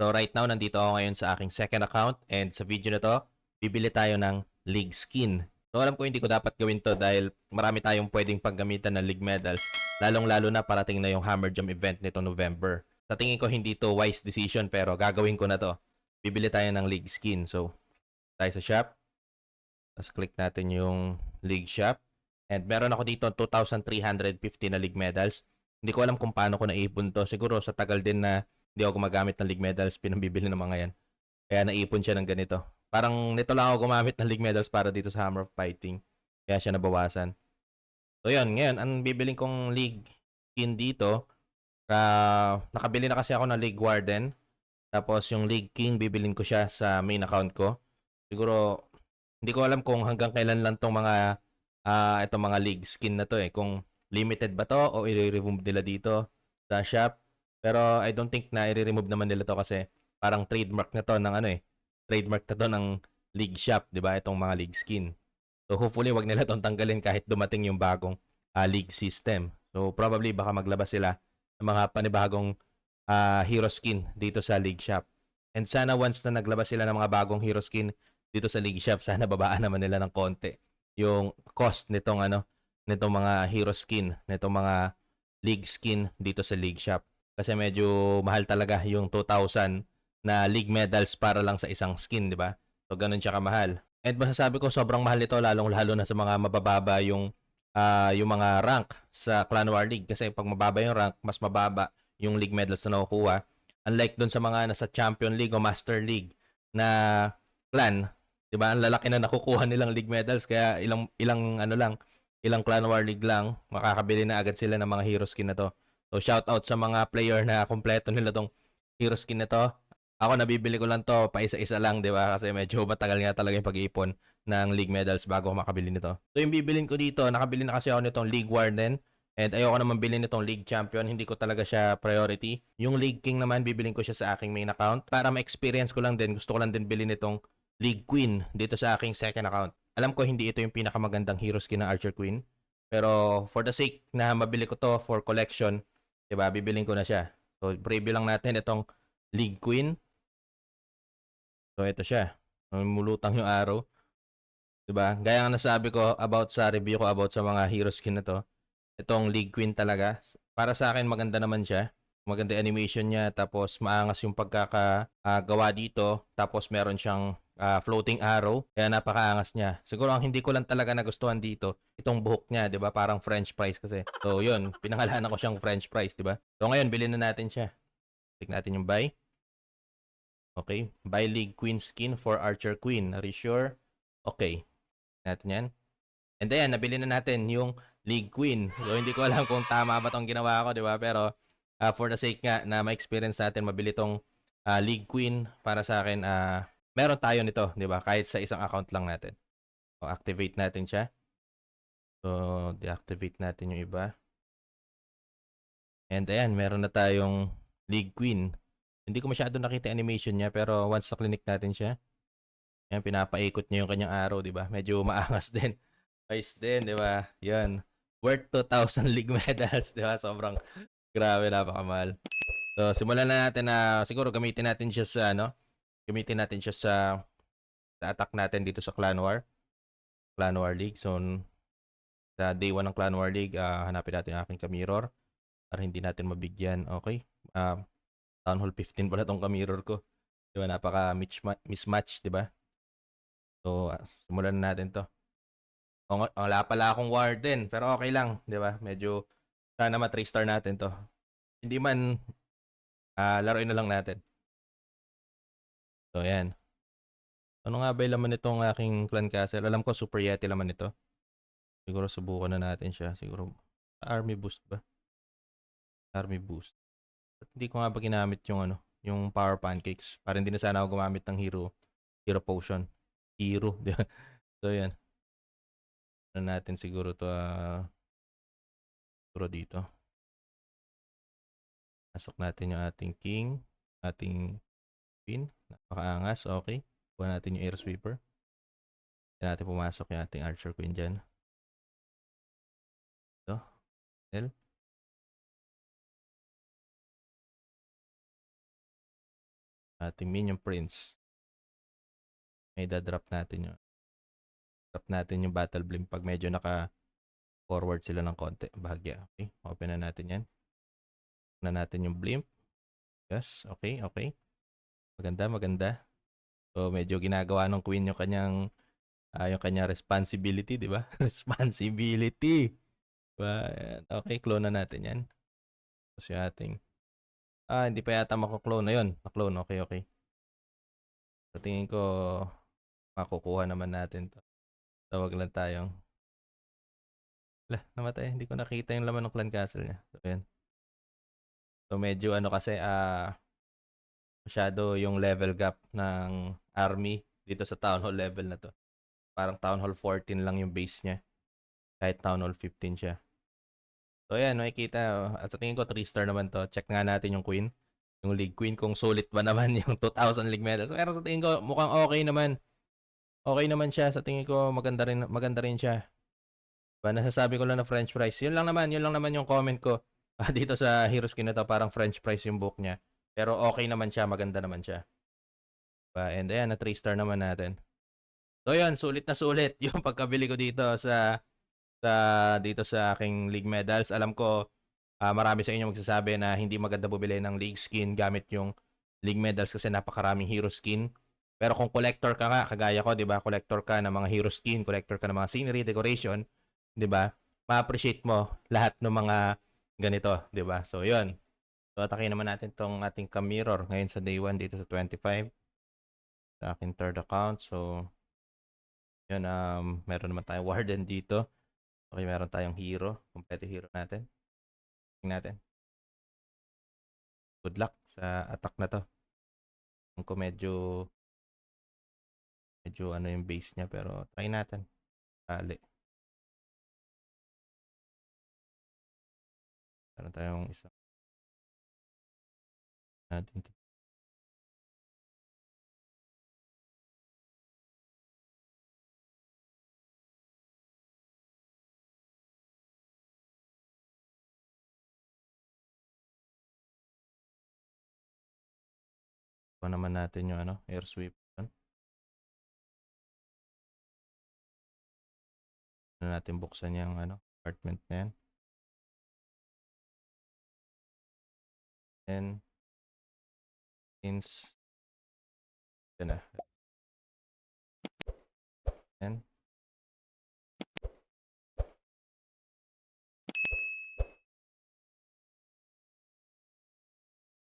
So right now, nandito ako ngayon sa aking second account and sa video na to, bibili tayo ng League Skin. So alam ko hindi ko dapat gawin to dahil marami tayong pwedeng paggamitan ng League Medals, lalong-lalo na parating na yung Hammer Jam event nito November. Sa tingin ko hindi to wise decision pero gagawin ko na to. Bibili tayo ng League Skin. So, tayo sa shop. Tapos click natin yung League Shop. And meron ako dito 2,350 na League Medals. Hindi ko alam kung paano ko naipon to. Siguro sa tagal din na hindi ako gumagamit ng League Medals, pinambibili ng mga yan. Kaya naipon siya ng ganito. Parang nito lang ako gumamit ng League Medals para dito sa Hammer of Fighting. Kaya siya nabawasan. So yun, ngayon, ang bibiling kong League skin dito, uh, nakabili na kasi ako ng League Warden. Tapos yung League King, bibilin ko siya sa main account ko. Siguro, hindi ko alam kung hanggang kailan lang tong mga uh, itong mga League skin na to eh. Kung limited ba to o i-remove nila dito sa shop. Pero I don't think na i-remove naman nila to kasi parang trademark na to ng ano eh. Trademark na to ng League shop, 'di ba? Itong mga League skin. So hopefully wag nila tong tanggalin kahit dumating yung bagong uh, League system. So probably baka maglabas sila ng mga panibagong uh, hero skin dito sa League shop. And sana once na naglabas sila ng mga bagong hero skin dito sa League shop, sana babaan naman nila ng konti yung cost nitong ano, nitong mga hero skin, nitong mga league skin dito sa league shop. Kasi medyo mahal talaga yung 2,000 na league medals para lang sa isang skin, di ba? So ganun siya kamahal. And masasabi ko sobrang mahal nito lalong lalo na sa mga mabababa yung uh, yung mga rank sa Clan War League kasi pag mababa yung rank, mas mababa yung league medals na nakukuha. Unlike doon sa mga nasa Champion League o Master League na clan, 'di ba? Ang lalaki na nakukuha nilang league medals kaya ilang ilang ano lang, ilang Clan War League lang, makakabili na agad sila ng mga hero skin na to. So shout out sa mga player na kumpleto nila tong hero skin na to. Ako nabibili ko lang to pa isa-isa lang, 'di ba? Kasi medyo matagal nga talaga yung pag-iipon ng league medals bago ako makabili nito. So yung bibilin ko dito, nakabili na kasi ako nitong League Warden and ayoko naman bilhin nitong League Champion, hindi ko talaga siya priority. Yung League King naman bibilin ko siya sa aking main account para ma-experience ko lang din. Gusto ko lang din bilhin nitong League Queen dito sa aking second account. Alam ko hindi ito yung pinakamagandang hero skin ng Archer Queen. Pero for the sake na mabili ko to for collection, 'di ba? Bibiling ko na siya. So preview lang natin itong League Queen. So ito siya. Mulutang yung araw. 'Di ba? Gaya ng nasabi ko about sa review ko about sa mga hero skin na to. Itong League Queen talaga. Para sa akin maganda naman siya. Maganda animation niya tapos maangas yung pagkakagawa uh, dito tapos meron siyang uh, floating arrow. Kaya napakaangas niya. Siguro ang hindi ko lang talaga nagustuhan dito, itong buhok niya, 'di ba? Parang french fries kasi. So, 'yun, pinangalanan ko siyang french fries, 'di ba? So, ngayon bilhin na natin siya. Click natin yung buy. Okay, buy League Queen skin for Archer Queen. Are you sure? Okay. Natin 'yan. And then, nabili na natin yung League Queen. So, hindi ko alam kung tama ba tong ginawa ko, 'di ba? Pero uh, for the sake nga na ma-experience natin mabili tong uh, League Queen para sa akin uh, meron tayo nito, 'di ba? Kahit sa isang account lang natin. So, activate natin siya. So, deactivate natin yung iba. And ayan, meron na tayong League Queen. Hindi ko masyado nakita animation niya, pero once na clinic natin siya, ayan, pinapaikot niya yung kanyang arrow, di ba? Medyo maangas din. Nice din, di ba? Yan. Worth 2,000 league medals, di ba? Sobrang grabe, napakamahal. So, simulan na natin na siguro gamitin natin siya sa ano, gamitin natin siya sa, sa attack natin dito sa Clan War. Clan War League. So, sa day 1 ng Clan War League, uh, hanapin natin ang aking kamirror para hindi natin mabigyan. Okay. Uh, Town Hall 15 pala tong kamirror ko. Di ba? Napaka mismatch, di ba? So, uh, simulan na natin to. O, wala pala akong warden, pero okay lang, di ba? Medyo, sana ma 3 star natin to. Hindi man, uh, laruin na lang natin. So, ayan. Ano nga ba yung laman nitong aking clan castle? Alam ko, super yeti laman nito. Siguro subukan na natin siya. Siguro, army boost ba? Army boost. At hindi ko nga ba ginamit yung ano, yung power pancakes. Para hindi na sana ako gumamit ng hero, hero potion. Hero? So, yan. Ano natin siguro to, uh, siguro dito. Pasok natin yung ating king, ating queen. Napakaangas, okay. Kuha natin yung air sweeper. Kaya natin pumasok yung ating archer queen dyan. Ito. L. Ating Minion Prince. May drop natin yun. Drop natin yung Battle Blim pag medyo naka forward sila ng konti. Bahagya. Okay. Open na natin yan. Na natin yung Blimp. Yes. Okay. Okay. Maganda. Maganda. So, medyo ginagawa ng Queen yung kanyang ah, yung kanyang responsibility, di ba? responsibility. Diba? Ayan. Okay, clone na natin yan. Tapos yung ating Ah, hindi pa yata mako-clone na yun. Na-clone. Okay, okay. Sa tingin ko, makukuha naman natin to. Tawag lang tayong Wala, namatay. Hindi ko nakita yung laman ng clan castle niya. So, yan. So, medyo ano kasi, ah, masyado yung level gap ng army dito sa town hall level na to. Parang town hall 14 lang yung base niya. Kahit town hall 15 siya. So, ayan, makikita. oh. At sa tingin ko, 3 star naman to. Check nga natin yung queen. Yung league queen, kung sulit ba naman yung 2,000 league medals. Pero sa tingin ko, mukhang okay naman. Okay naman siya. Sa tingin ko, maganda rin, maganda rin siya. Diba, nasasabi ko lang na French fries. Yun lang naman, yun lang naman yung comment ko. Ah, dito sa Heroes King na to, parang French fries yung book niya. Pero okay naman siya, maganda naman siya. Diba? And ayan, na 3 star naman natin. So yun, sulit na sulit yung pagkabili ko dito sa sa dito sa aking league medals. Alam ko ah, marami sa inyo magsasabi na hindi maganda bumili ng league skin gamit yung league medals kasi napakaraming hero skin. Pero kung collector ka nga, kagaya ko, 'di ba? Collector ka ng mga hero skin, collector ka ng mga scenery, decoration, 'di ba? Ma-appreciate mo lahat ng mga ganito, 'di ba? So 'yun. So atakin naman natin tong ating cam mirror ngayon sa day 1 dito sa 25 sa aking third account. So yun, um, meron naman tayong warden dito. Okay, meron tayong hero. Kompleto hero natin. Tingnan natin. Good luck sa attack na to. Ko medyo medyo ano yung base niya pero try natin. Kali. Meron tayong isang natin. Kuha naman natin yung ano, air sweep. Yun. Ano natin buksan yung ano, apartment na yan. And since yan na.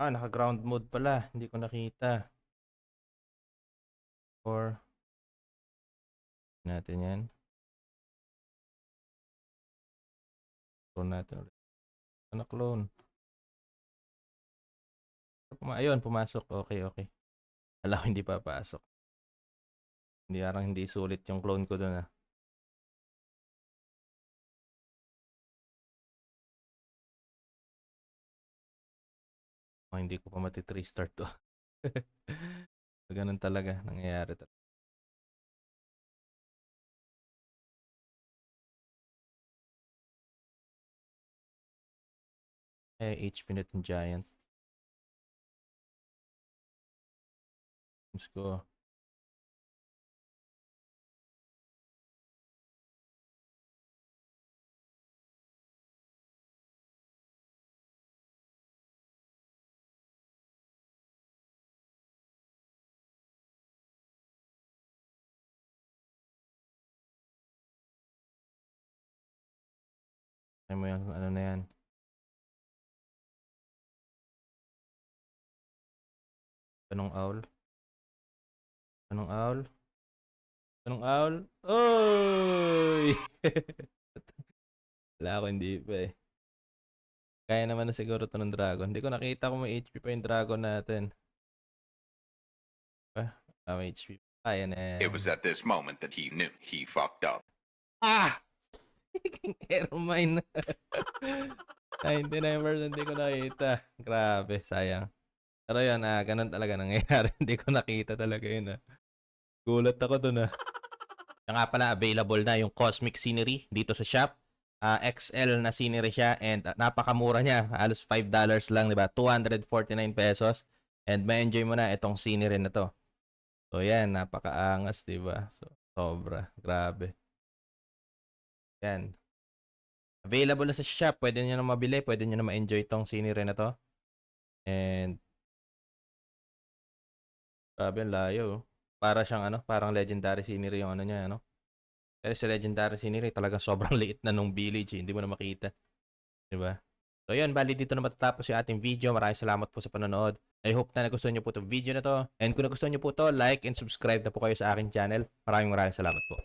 Ah, naka-ground mode pala. Hindi ko nakita. Or natin yan. Clone natin ulit. Ano clone? Puma ayun, pumasok. Okay, okay. Alam ko hindi papasok. Hindi arang hindi sulit yung clone ko doon ah. Oh, hindi ko pa mati 3 start to. so, ganun talaga nangyayari talaga. Eh, HP itong giant. Go. Ano mo yan? Ano na yan? Anong owl? Anong owl? Anong owl? Oy! Wala ako, hindi pa eh. Kaya naman na siguro to ng dragon. Hindi ko nakita kung may HP pa yung dragon natin. Ah, ah may HP. Kaya na yan. It was at this moment that he knew he fucked up. Ah! Airmine. 99% hindi ko nakita. Grabe, sayang. Pero yun, ah, ganun talaga nangyayari. hindi ko nakita talaga yun. Ah. Gulat ako dun ah. Siya nga pala, available na yung Cosmic Scenery dito sa shop. Ah, XL na scenery siya and ah, napakamura niya. Halos $5 lang, di ba? 249 pesos. And ma-enjoy mo na itong scenery na to. So yan, napakaangas, 'di ba? So sobra, grabe. Yan. Available na sa shop, pwede niyo na mabili, pwede niyo na ma-enjoy itong scenery na to. And Grabe, ang layo. oh. Para siyang ano, parang legendary scenery yung ano niya, ano. Pero sa legendary scenery, talagang sobrang liit na nung village, eh. hindi mo na makita. 'Di ba? So yun, bali dito na matatapos yung ating video. Maraming salamat po sa panonood. I hope na nagustuhan niyo po itong video na to. And kung nagustuhan niyo po to, like and subscribe na po kayo sa aking channel. Maraming maraming salamat po.